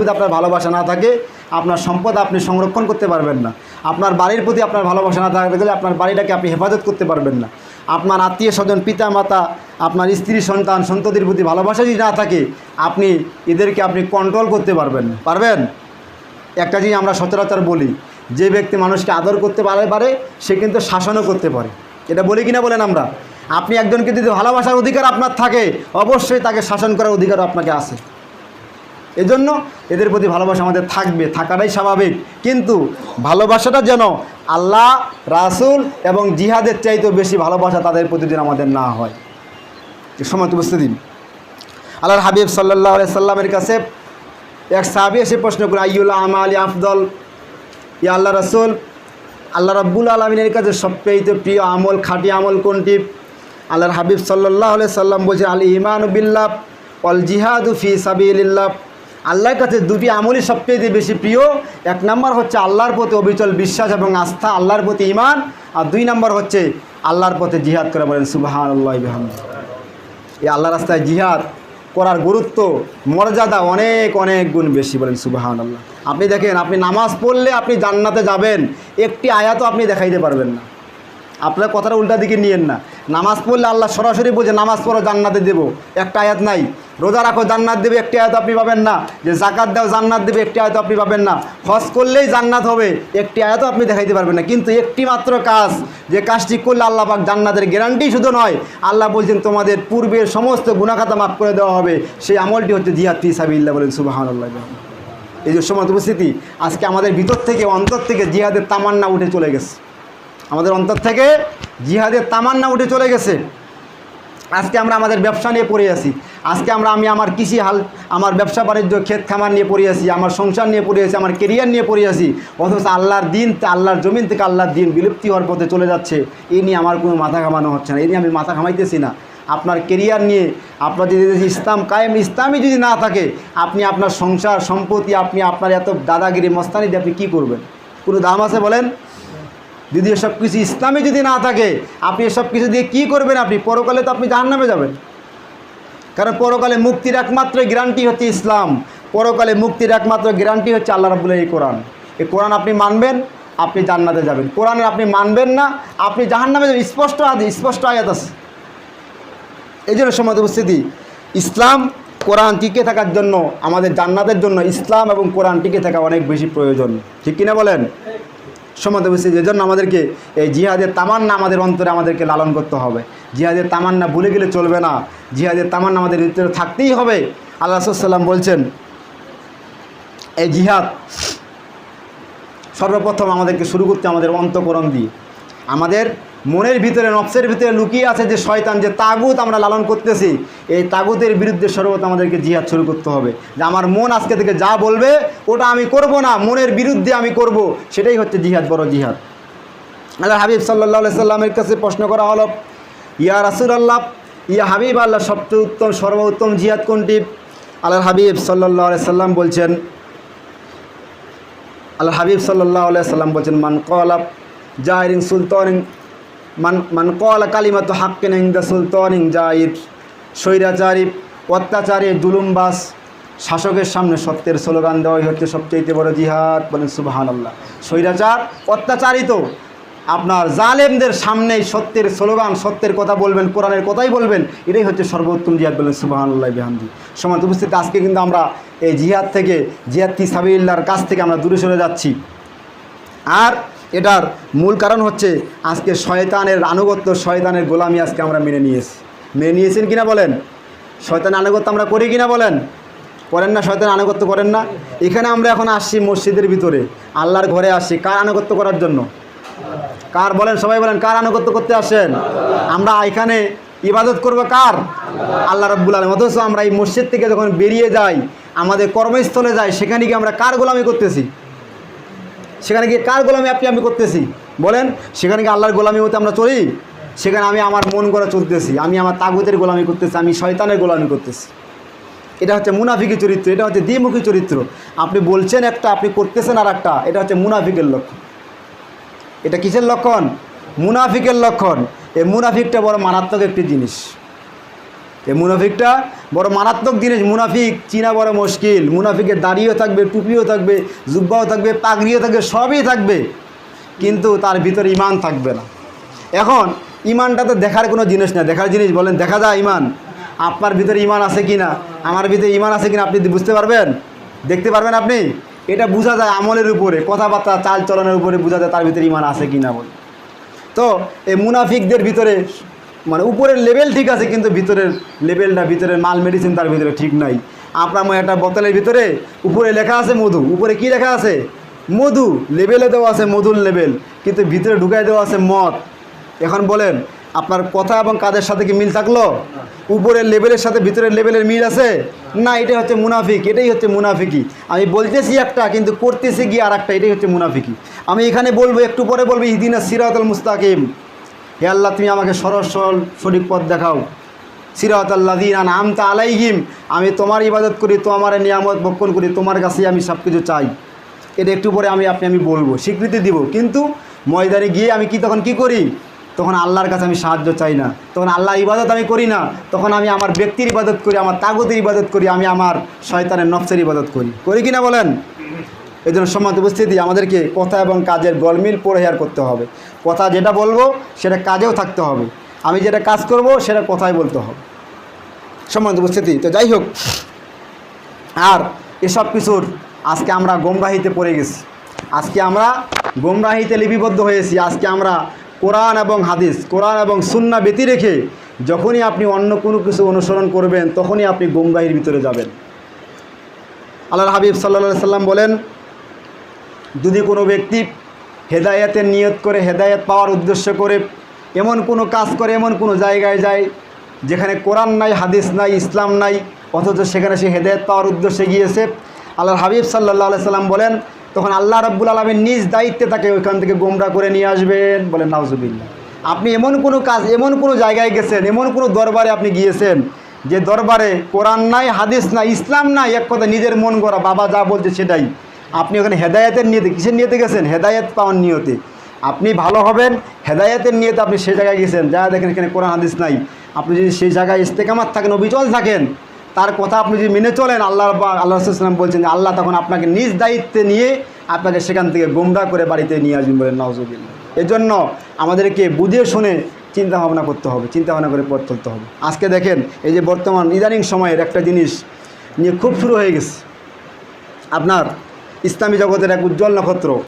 যদি আপনার ভালোবাসা না থাকে, আপনার সম্পদ আপনি সংরক্ষণ করতে পারবেন না। আপনার বাড়ির প্রতি আপনার ভালোবাসা না থাকতে গেলে আপনার বাড়িটাকে আপনি হেফাজত করতে পারবেন না। আপনার আত্মীয় স্বজন পিতা মাতা আপনার স্ত্রী, সন্তান, সন্ততির প্রতি ভালোবাসা যদি না থাকে, আপনি এদেরকে আপনি কন্ট্রোল করতে পারবেন না। পারবেন? একটা জিনিস আমরা সচরাচর বলি, যে ব্যক্তি মানুষকে আদর করতে পারে পারে, সে কিন্তু শাসনও করতে পারে। এটা বলি কিনা বলেন আমরা? আপনি একজনকে যদি ভালোবাসার অধিকার আপনার থাকে, অবশ্যই তাকে শাসন করার অধিকার আপনাকে আছে। এজন্য এদের প্রতি ভালোবাসা আমাদের থাকবে, থাকাটাই স্বাভাবিক। কিন্তু ভালোবাসাটা যেন আল্লাহ, রাসূল এবং জিহাদের চাইতেও বেশি ভালোবাসা তাদের প্রতি যেন আমাদের না হয়। সময় তো বুঝতে দিন। আল্লাহর হাবিব সাল্লাহ সাল্লামের কাছে এক সাহাবি এসে প্রশ্ন করে আইউল আমা আলী আফদল? ইয়া আল্লাহ রাসূল, আল্লাহ রাব্বুল আলমিনের কাছে সবচেয়ে প্রিয় আমল, খাঁটি আমল কোনটি? আল্লাহর হাবিব সাল্লাহ সাল্লাম বলছে আল ইমান বিল্লাহ অল জিহাদু ফি সাবিল্লাহ আল্লাহর কাছে দুটি আমলই সবচেয়ে বেশি প্রিয়। এক নম্বর হচ্ছে আল্লাহর প্রতি অবিচল বিশ্বাস এবং আস্থা, আল্লাহর প্রতি ইমান আর দুই নম্বর হচ্ছে আল্লাহর পথে জিহাদ করে বলেন সুবাহান আল্লাহ এই আল্লাহ রাস্তায় জিহাদ করার গুরুত্ব, মর্যাদা অনেক অনেক গুণ বেশি বলেন সুবাহান আল্লাহ আপনি দেখেন, আপনি নামাজ পড়লে আপনি জান্নাতে যাবেন, একটি আয়াতও আপনি দেখাইতে পারবেন না। আপনার কথাটা উল্টা দিকে নিয়েন না। নামাজ পড়লে আল্লাহ সরাসরি বলছে, নামাজ পড়ো, জান্নাতে দেবো। একটা আয়াত নাই। রোজা রাখো, জান্নাত দেবে, একটি আয়াত আপনি পাবেন না। যে জাকাত দাও, জান্নাত দেবে, একটি আয়াত আপনি পাবেন না। হজ করলেই জান্নাত হবে, একটি আয়াতও আপনি দেখাইতে পারবেন না। কিন্তু একটি মাত্র কাজ, যে কাজটি করলে আল্লাহ পাক জান্নাতের গ্যারান্টি শুধু নয়, আল্লাহ বলছেন, তোমাদের পূর্বের সমস্ত গুণাখাতা মাফ করে দেওয়া হবে। সেই আমলটি হচ্ছে জিহাদ ফি সাবিল্লাহ বলেন সুবাহান আল্লাহ এই যে সময় উপস্থিতি, আজকে আমাদের ভিতর থেকে, অন্তর থেকে জিহাদের তামান্না উঠে চলে গেছে। আমাদের অন্তর থেকে জিহাদের তামান্না উঠে চলে গেছে। আজকে আমরা আমাদের ব্যবসা নিয়ে পড়ে আছি। আজকে আমরা আমি আমার কৃষি হাল, আমার ব্যবসা বাণিজ্য, ক্ষেত খামার নিয়ে পড়ে আছি, আমার সংসার নিয়ে পড়ে আছি, আমার কেরিয়ার নিয়ে পড়ে আছি। অথচ আল্লাহর দিন আল্লাহর জমিন থেকে আল্লাহর দিন বিলুপ্তি হওয়ার পথে চলে যাচ্ছে। এই নিয়ে আমার কোনো মাথা ঘামানো হচ্ছে না এই নিয়ে আমি মাথা ঘামাইতেছি না। আপনার কেরিয়ার নিয়ে, আপনার যদি ইসলাম কায়েম, ইসলামই যদি না থাকে, আপনি আপনার সংসার, সম্পত্তি, আপনি আপনার এত দাদাগিরি মস্তানি দিয়ে আপনি কী করবেন? কোনো দাম আছে বলেন? যদি এসব কিছু ইসলামে যদি না থাকে, আপনি এসব কিছু দিয়ে কী করবেন আপনি? পরকালে তো আপনি জাহান্নামে যাবেন। কারণ পরকালে মুক্তির একমাত্র গ্যারান্টি হচ্ছে ইসলাম। পরকালে মুক্তির একমাত্র গ্যারান্টি হচ্ছে আল্লাহ রাবুল্লাহ এই কোরআন। এই কোরআন আপনি মানবেন, আপনি জান্নাতে যাবেন। কোরআনে আপনি মানবেন না, আপনি জাহান্নামে যাবেন। স্পষ্ট আছে স্পষ্ট আয়াত আছে। এই জন্য সমাজ উপস্থিতি, ইসলাম কোরআন টিকে থাকার জন্য, আমাদের জান্নাতের জন্য ইসলাম এবং কোরআন টিকে থাকা অনেক বেশি প্রয়োজন। ঠিক কিনা বলেন? সমাজ হয়েছে। যে জন্য আমাদেরকে এই জিহাদের তামান্না আমাদের অন্তরে আমাদেরকে লালন করতে হবে। জিহাদের তামান্না ভুলে গেলে চলবে না। জিহাদের তামান্না আমাদের ভিতরে থাকতেই হবে। আল্লাহ সাল্লাম বলছেন, এই জিহাদ সর্বপ্রথম আমাদেরকে শুরু করতে আমাদের অন্তকরণ দিয়ে। আমাদের মনের ভিতরে, নফসের ভিতরে লুকিয়ে আছে যে শয়তান, যে তাগুত আমরা লালন করতেছি, এই তাগুতের বিরুদ্ধে সর্বত আমাদেরকে জিহাদ শুরু করতে হবে। যে আমার মন আজকে থেকে যা বলবে, ওটা আমি করব না, মনের বিরুদ্ধে আমি করব, সেটাই হচ্ছে জিহাদ, বড় জিহাদ। আল্লাহ হাবিব সাল্লাহ সাল্লামের কাছে প্রশ্ন করা হলো, ইয়া রাসুল আল্লাহ ইয়া হাবিব আল্লাহ, সবচেয়ে উত্তম, সর্বোত্তম জিহাদ কোনটি? আল্লাহ হাবিব সাল্লাহ সাল্লাম বলছেন আল্লাহ হাবিব সাল্লাহ সাল্লাম বলছেন, মান কলাপ জাহিরিং সুলতানিং মান মান কলা কালিমাত হাক্কিন ইংদা সুলতানিং জাহির স্বৈরাচারী, অত্যাচারী জুলুমবাস শাসকের সামনে সত্যের স্লোগান দেওয়াই হচ্ছে সবচেয়ে বড় জিহাদ, বলেন সুবাহান আল্লাহ স্বৈরাচার, অত্যাচারিত, আপনার জালেমদের সামনেই সত্যের স্লোগান, সত্যের কথা বলবেন, কোরআনের কথাই বলবেন, এটাই হচ্ছে সর্বোত্তম জিহাদ, বলেন সুবাহান আল্লাহ বেহান্দি সমাজ উপস্থিত, আজকে কিন্তু আমরা এই জিহাদ থেকে, জিহাদ কি সাবিল্লার কাছ থেকে আমরা দূরে সরে যাচ্ছি। আর এটার মূল কারণ হচ্ছে আজকে শয়তানের আনুগত্য, শয়তানের গোলামি আজকে আমরা মেনে নিয়েছি। মেনে নিয়েছেন কিনা বলেন? শয়তান আনুগত্য আমরা করি কিনা বলেন? করেন না শয়তান আনুগত্য করেন না। এখানে আমরা এখন আসছি মসজিদের ভিতরে। আল্লাহর ঘরে আসছি। কার আনুগত্য করার জন্য? কার বলেন, সবাই বলেন, কার আনুগত্য করতে আসেন? আমরা এখানে ইবাদত করব কার? আল্লাহ রব্বুল আলম অথচ আমরা এই মসজিদ থেকে যখন বেরিয়ে যাই, আমাদের কর্মস্থলে যাই, সেখানে গিয়ে আমরা কার গোলামি করতেছি? সেখানে গিয়ে কার গোলামি আপনি আমি করতেছি? বলেন, সেখানে গিয়ে আল্লাহর গোলামি হতে আমরা চলি? সেখানে আমি আমার মন করে চলতেছি। আমি আমার তাগুতের গোলামি করতেছি, আমি শয়তানের গোলামি করতেছি। এটা হচ্ছে মুনাফিকি চরিত্র, এটা হচ্ছে দ্বিমুখী চরিত্র। আপনি বলছেন একটা, আপনি করতেছেন আর একটা এটা হচ্ছে মুনাফিকের লক্ষণ। এটা কিসের লক্ষণ? মুনাফিকের লক্ষণ। এই মুনাফিকটা বড় মারাত্মক একটি জিনিস। এই মুনাফিকটা বড় মারাত্মক জিনিস। মুনাফিক চিনা বড় মুশকিল। মুনাফিকের দাড়িও থাকবে, টুপিও থাকবে, জুব্বাও থাকবে, পাগড়িও থাকবে, সবই থাকবে। কিন্তু তার ভিতরে ইমান থাকবে না। এখন ইমানটা তো দেখার কোনো জিনিস না। দেখার জিনিস বলেন, দেখা যায় ইমান আপনার ভিতরে ইমান আছে কি না আমার ভিতরে ইমান আছে কি না আপনি বুঝতে পারবেন? দেখতে পারবেন আপনি? এটা বোঝা যায় আমলের উপরে, কথাবার্তা চাল চলনের উপরে বোঝা যায় তার ভিতরে ইমান আছে কি না বলে। তো এই মুনাফিকদের ভিতরে মানে উপরের লেভেল ঠিক আছে, কিন্তু ভিতরের লেভেলটা ভিতরের মাল মেডিসিন তার ভিতরে ঠিক নাই। আপনার একটা বোতলের ভিতরে উপরে লেখা আছে মধু। উপরে কি লেখা আছে? মধু। লেভেলে দেওয়া আছে মধুর লেভেল কিন্তু ভিতরে ঢুকাই দেওয়া আছে মদ। এখন বলেন, আপনার কথা এবং কাজের সাথে কি মিল থাকল? উপরের লেভেলের সাথে ভিতরের লেভেলের মিল আছে? না, এটাই হচ্ছে মুনাফিক, এটাই হচ্ছে মুনাফিকি। আমি বলতেছি একটা, কিন্তু করতেছি গিয়ে আর একটা এটাই হচ্ছে মুনাফিকি। আমি এখানে বলব, একটু পরে বলব ইদিনা সিরাতুল মুস্তাকিম। হে আল্লাহ, তুমি আমাকে সরল সরল সঠিক পথ দেখাও। সিরাত আল্লাদিন আমতা আলাইহিম, আমি তোমার ইবাদত করি, তোমার নিয়ামত বক্ষণ করি, তোমার কাছেই আমি সব কিছু চাই। এটা একটু পরে আমি আপনি, আমি বলব, স্বীকৃতি দিব। কিন্তু ময়দানে গিয়ে আমি কি, তখন কি করি? তখন আল্লাহর কাছে আমি সাহায্য চাই না। তখন আল্লাহর ইবাদত আমি করি না। তখন আমি আমার ব্যক্তির ইবাদত করি, আমার তাগতের ইবাদত করি, আমি আমার শয়তানের নফসের ইবাদত করি। করি কি না বলেন? এই জন্য সম্মত উপস্থিতি, আমাদেরকে কথা এবং কাজের গলমিল পরিহার করতে হবে। কথা যেটা বলব, সেটা কাজেও থাকতে হবে। আমি যেটা কাজ করব, সেটা কথাই বলতে হবে। সম্মানিত উপস্থিতি, তো যাই হোক। আর এসব কিছুর আজকে আমরা গোমরাহিতে পড়ে গেছি। আজকে আমরা গোমরাহিতে লিপিবদ্ধ হয়েছি। আজকে আমরা কোরআন এবং হাদিস, কোরআন এবং সুন্না ব্যতি রেখে যখনই আপনি অন্য কোনো কিছু অনুসরণ করবেন, তখনই আপনি গোমরাহির ভিতরে যাবেন। আল্লাহ হাবিব সাল্লা সাল্লাম বলেন যদি কোনো ব্যক্তি হেদায়েতের নিয়ত করে, হেদায়েত পাওয়ার উদ্দেশ্য করে, এমন কোনো কাজ করে, এমন কোনো জায়গায় যায় যেখানে কোরআন নাই, হাদিস নাই, ইসলাম নাই, অথচ সেখানে সে হেদায়েত পাওয়ার উদ্দেশ্যে গিয়েছে। আল্লাহর হাবিব সাল্লাহ সাল্লাম বলেন, তখন আল্লাহ রাব্বুল আলমের নিজ দায়িত্বে তাকে ওইখান থেকে গোমরা করে নিয়ে আসবেন। বলেন নাউজুবিল্লা আপনি এমন কোনো কাজ, এমন কোনো জায়গায় গেছেন, এমন কোনো দরবারে আপনি গিয়েছেন যে দরবারে কোরআন নাই, হাদিস নাই, ইসলাম নাই, এক কথা নিজের মন করা বাবা যা বলছে সেটাই। আপনি ওখানে হেদায়েতের নিয়তে কিসের নিয়তে গেছেন? হেদায়েত পাওয়ার নিয়তে। আপনি ভালো হবেন, হেদায়েতের নিয়তে আপনি সেই জায়গায় গেছেন। যা দেখেন এখানে কোরআন হাদিস নাই। আপনি যদি সেই জায়গায় ইস্তেকামাত থাকেন, অবিচল থাকেন, তার কথা আপনি যদি মেনে চলেন, আল্লাহ আল্লাহ সাল্লাম বলছেন আল্লাহ তখন আপনাকে নিজ দায়িত্বে নিয়ে আপনাকে সেখান থেকে গোমরা করে বাড়িতে নিয়ে আসবেন বলেন নওয়াজুবিল্লা এজন্য আমাদেরকে বুঝে শুনে চিন্তা ভাবনা করতে হবে চিন্তা ভাবনা করে পথ চলতে হবে। আজকে দেখেন, এই যে বর্তমান ইদানিং সময়ের একটা জিনিস নিয়ে খুব শুরু হয়ে গেছে। আপনার ইসলামী জগতের এক উজ্জ্বল নক্ষত্র।